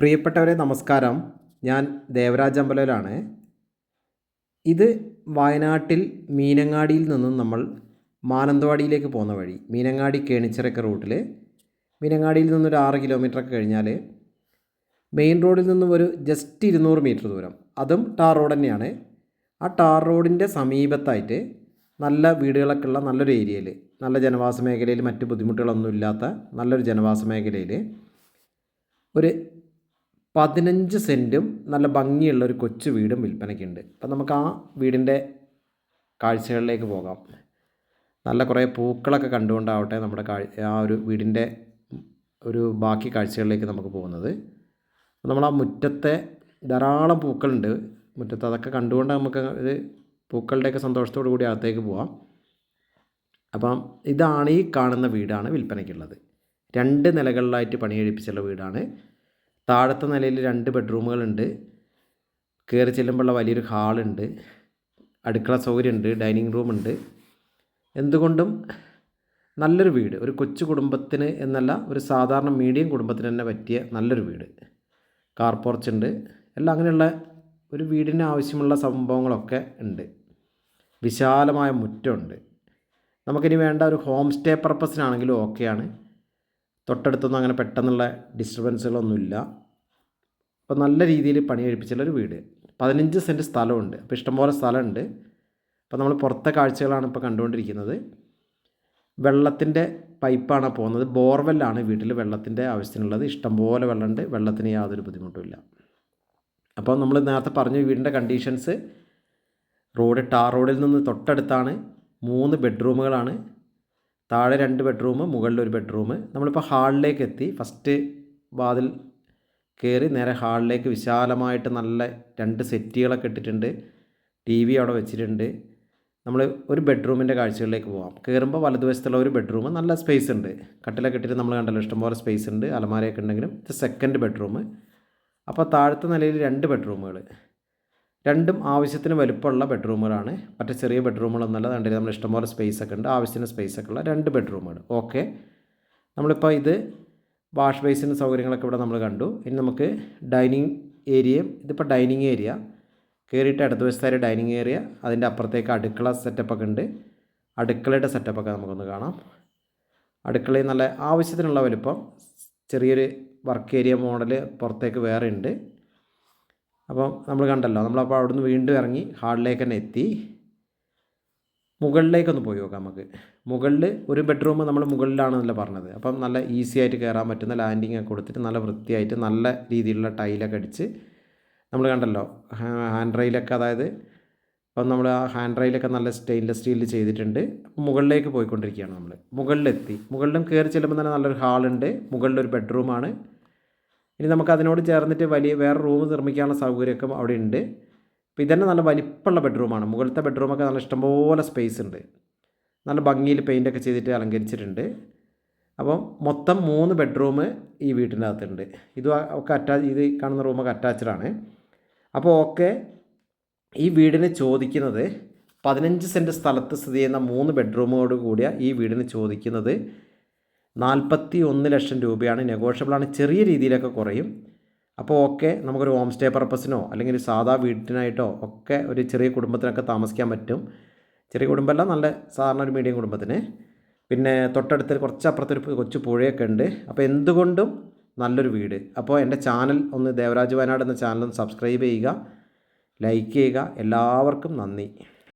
പ്രിയപ്പെട്ടവരെ നമസ്കാരം. ഞാൻ ദേവരാജ് അമ്പലയിലാണ് ഇത് വയനാട്ടിൽ മീനങ്ങാടിയിൽ നിന്നും നമ്മൾ മാനന്തവാടിയിലേക്ക് പോകുന്ന വഴി മീനങ്ങാടി കേണിച്ചിറക്ക റൂട്ടിൽ. മീനങ്ങാടിയിൽ നിന്നൊരു ആറ് കിലോമീറ്ററൊക്കെ കഴിഞ്ഞാൽ മെയിൻ റോഡിൽ നിന്നും ഒരു ജസ്റ്റ് ഇരുന്നൂറ് മീറ്റർ ദൂരം. അതും ടാർ റോഡ് തന്നെയാണ്. ആ ടാർ റോഡിന്റെ സമീപത്തായിട്ട് നല്ല വീടുകളൊക്കെ ഉള്ള നല്ലൊരു ഏരിയയിൽ നല്ല ജനവാസ മേഖലയിൽ മറ്റ് ബുദ്ധിമുട്ടുകളൊന്നും ഇല്ലാത്ത നല്ലൊരു ജനവാസ മേഖലയിൽ ഒരു പതിനഞ്ച് സെന്റും നല്ല ഭംഗിയുള്ള ഒരു കൊച്ചു വീടും വിൽപ്പനയ്ക്കുണ്ട്. അപ്പം നമുക്ക് ആ വീടിന്റെ കാഴ്ചകളിലേക്ക് പോകാം. നല്ല കുറേ പൂക്കളൊക്കെ കണ്ടുകൊണ്ടാവട്ടെ നമ്മുടെ ആ ഒരു വീടിന്റെ ഒരു ബാക്കി കാഴ്ചകളിലേക്ക് നമുക്ക് പോകുന്നത്. നമ്മൾ ആ മുറ്റത്തെ ധാരാളം പൂക്കളുണ്ട്. മുറ്റത്ത് അതൊക്കെ കണ്ടുകൊണ്ട് നമുക്ക് ഇത് പൂക്കളുടെയൊക്കെ സന്തോഷത്തോടു കൂടി അകത്തേക്ക് പോവാം. അപ്പം ഇതാണ് ഈ കാണുന്ന വീടാണ് വിൽപ്പനയ്ക്കുള്ളത്. രണ്ട് നിലകളിലായിട്ട് പണി കഴിപ്പിച്ചുള്ള വീടാണ്. താഴത്തെ നിലയിൽ രണ്ട് ബെഡ്റൂമുകളുണ്ട്. കയറി ചെല്ലുമ്പോഴുള്ള വലിയൊരു ഹാളുണ്ട്. അടുക്കള സൗകര്യമുണ്ട് ഡൈനിങ് റൂമുണ്ട്. എന്തുകൊണ്ടും നല്ലൊരു വീട്. ഒരു കൊച്ചു കുടുംബത്തിന് എന്നല്ല ഒരു സാധാരണ മീഡിയം കുടുംബത്തിന് തന്നെ പറ്റിയ നല്ലൊരു വീട്. കാർ പോർച്ച് ഉണ്ട്. എല്ലാം അങ്ങനെയുള്ള ഒരു വീടിന് ആവശ്യമുള്ള സംഭവങ്ങളൊക്കെ ഉണ്ട്. വിശാലമായ മുറ്റമുണ്ട്. നമുക്കിനി വേണ്ട ഒരു ഹോം സ്റ്റേ പർപ്പസിനാണെങ്കിലും ഓക്കെയാണ്. തൊട്ടടുത്തൊന്നും അങ്ങനെ പെട്ടെന്നുള്ള ഡിസ്റ്റർബൻസുകളൊന്നുമില്ല. അപ്പോൾ നല്ല രീതിയിൽ പണി കഴിപ്പിച്ചുള്ളൊരു വീട്. പതിനഞ്ച് സെന്റ് സ്ഥലമുണ്ട്. അപ്പോൾ ഇഷ്ടംപോലെ സ്ഥലമുണ്ട്. അപ്പോൾ നമ്മൾ പുറത്തെ കാഴ്ചകളാണ് ഇപ്പോൾ കണ്ടുകൊണ്ടിരിക്കുന്നത്. വെള്ളത്തിന്റെ പൈപ്പാണ് പോകുന്നത്. ബോർവെല്ലാണ് വീട്ടിൽ വെള്ളത്തിന്റെ ആവശ്യത്തിനുള്ളത്. ഇഷ്ടംപോലെ വെള്ളമുണ്ട്. വെള്ളത്തിന് യാതൊരു ബുദ്ധിമുട്ടുമില്ല. അപ്പോൾ നമ്മൾ നേരത്തെ പറഞ്ഞു വീടിന്റെ കണ്ടീഷൻസ്. റോഡ് ടാർ റോഡിൽ നിന്ന് തൊട്ടടുത്താണ് മൂന്ന് ബെഡ്റൂമുകളാണ്. താഴെ രണ്ട് ബെഡ്റൂം മുകളിൽ ഒരു ബെഡ്റൂം. നമ്മളിപ്പോൾ ഹാളിലേക്ക് എത്തി. ഫസ്റ്റ് വാതിൽ കയറി നേരെ ഹാളിലേക്ക് വിശാലമായിട്ട് നല്ല രണ്ട് സെറ്റുകളൊക്കെ ഇട്ടിട്ടുണ്ട്. ടി വി അവിടെ വെച്ചിട്ടുണ്ട്. നമ്മൾ ഒരു ബെഡ്റൂമിന്റെ കാഴ്ചകളിലേക്ക് പോകാം കയറുമ്പോൾ വലതുവശത്തുള്ള ഒരു ബെഡ്റൂം നല്ല സ്പേസ് ഉണ്ട്. കട്ടിലൊക്കെ ഇട്ടിട്ട് നമ്മൾ കണ്ടല്ലോ ഇഷ്ടംപോലെ സ്പേസ് ഉണ്ട്. അലമാരയൊക്കെ ഉണ്ടെങ്കിലും ഇത് സെക്കൻഡ് ബെഡ്റൂം അപ്പോൾ താഴത്തെ നിലയിൽ രണ്ട് ബെഡ്റൂമുകൾ രണ്ടും ആവശ്യത്തിന് വലുപ്പമുള്ള ബെഡ്റൂമുകളാണ് മറ്റേ ചെറിയ ബെഡ്റൂമുകളൊന്നുമല്ല കണ്ടില്ല? നമ്മൾ ഇഷ്ടംപോലെ സ്പേസ് ഒക്കെ ഉണ്ട്. ആവശ്യത്തിന് സ്പേസ് ഒക്കെ ഉള്ള രണ്ട് ബെഡ്റൂമുകൾ ഓക്കെ നമ്മളിപ്പോൾ ഇത് വാഷ് ബേസിന് സൗകര്യങ്ങളൊക്കെ ഇവിടെ നമ്മൾ കണ്ടു. ഇനി നമുക്ക് ഡൈനിങ് ഏരിയയും ഇതിപ്പോൾ ഡൈനിങ് ഏരിയ. കയറിയിട്ട് ഇടത് വശത്തായ ഡൈനിങ് ഏരിയ. അതിന്റെ അപ്പുറത്തേക്ക് അടുക്കള സെറ്റപ്പൊക്കെ ഉണ്ട്. അടുക്കളയുടെ സെറ്റപ്പൊക്കെ നമുക്കൊന്ന് കാണാം. അടുക്കളയിൽ നല്ല ആവശ്യത്തിനുള്ള വലുപ്പം. ചെറിയൊരു വർക്ക് ഏരിയ മോഡൽ പുറത്തേക്ക് വേറെ ഉണ്ട്. അപ്പം നമ്മൾ കണ്ടല്ലോ നമ്മളപ്പോൾ അവിടുന്ന് വീണ്ടും ഇറങ്ങി ഹാളിലേക്ക് തന്നെ എത്തി. മുകളിലേക്കൊന്ന് പോയി നോക്കാം നമുക്ക്. മുകളിൽ ഒരു ബെഡ്റൂം നമ്മൾ മുകളിലാണെന്നല്ല പറഞ്ഞത്. അപ്പം നല്ല ഈസി ആയിട്ട് കയറാൻ പറ്റുന്ന ലാൻഡിങ് ഒക്കെ കൊടുത്തിട്ട് നല്ല വൃത്തിയായിട്ട് നല്ല രീതിയിലുള്ള ടൈലൊക്കെ അടിച്ച് നമ്മൾ കണ്ടല്ലോ ഹാൻഡ് റെയിലൊക്കെ അതായത് അപ്പം നമ്മൾ ആ ഹാൻഡ് റെയിലൊക്കെ നല്ല സ്റ്റെയിൻലെസ് സ്റ്റീൽ ചെയ്തിട്ടുണ്ട്. മുകളിലേക്ക് പോയിക്കൊണ്ടിരിക്കുകയാണ് നമ്മൾ മുകളിലെത്തി. മുകളിലും കയറി ചെല്ലുമ്പോൾ തന്നെ നല്ലൊരു ഹാളുണ്ട് മുകളിലൊരു ബെഡ്റൂമാണ് ഇനി നമുക്ക് അതിനോട് ചേർന്നിട്ട് വലിയ വേറെ റൂം നിർമ്മിക്കാനുള്ള സൗകര്യമൊക്കെ അവിടെ ഉണ്ട്. അപ്പോൾ ഇതന്നെ നല്ല വലിപ്പമുള്ള ബെഡ്റൂമാണ്. മുകളിലത്തെ ബെഡ്റൂമൊക്കെ നല്ല ഇഷ്ടംപോലെ സ്പേസ് ഉണ്ട് നല്ല ഭംഗിയിൽ പെയിന്റൊക്കെ ചെയ്തിട്ട് അലങ്കരിച്ചിട്ടുണ്ട്. അപ്പം മൊത്തം മൂന്ന് ബെഡ്റൂം ഈ വീട്ടിന്റെ അകത്തുണ്ട് ഇത് ഒക്കെ അറ്റാച്ച് ഇത് കാണുന്ന റൂമൊക്കെ അറ്റാച്ച്ഡ് ആണ്. അപ്പോൾ ഓക്കെ ഈ വീടിന് ചോദിക്കുന്നത് പതിനഞ്ച് സെന്റ് സ്ഥലത്ത് സ്ഥിതി ചെയ്യുന്ന മൂന്ന് ബെഡ്റൂമോട് കൂടിയ ഈ വീടിന് ചോദിക്കുന്നത് നാൽപ്പത്തി ഒന്ന് ലക്ഷം രൂപയാണ്. നെഗോഷ്യബിളാണ്. ചെറിയ രീതിയിലൊക്കെ കുറയും. അപ്പോൾ ഓക്കെ നമുക്കൊരു ഹോം സ്റ്റേ പർപ്പസിനോ അല്ലെങ്കിൽ ഒരു സാധാ വീട്ടിനായിട്ടോ ഒക്കെ ഒരു ചെറിയ കുടുംബത്തിനൊക്കെ താമസിക്കാൻ പറ്റും. ചെറിയ കുടുംബമല്ല നല്ല സാധാരണ ഒരു മീഡിയം കുടുംബത്തിന്. പിന്നെ തൊട്ടടുത്ത് കുറച്ച് അപ്പുറത്തൊരു കൊച്ചു പുഴയൊക്കെ ഉണ്ട്. അപ്പോൾ എന്തുകൊണ്ടും നല്ലൊരു വീട്. അപ്പോൾ എന്റെ ചാനൽ ഒന്ന് ദേവരാജ് വയനാട് എന്ന ചാനൽ ഒന്ന് സബ്സ്ക്രൈബ് ചെയ്യുക ലൈക്ക് ചെയ്യുക. എല്ലാവർക്കും നന്ദി.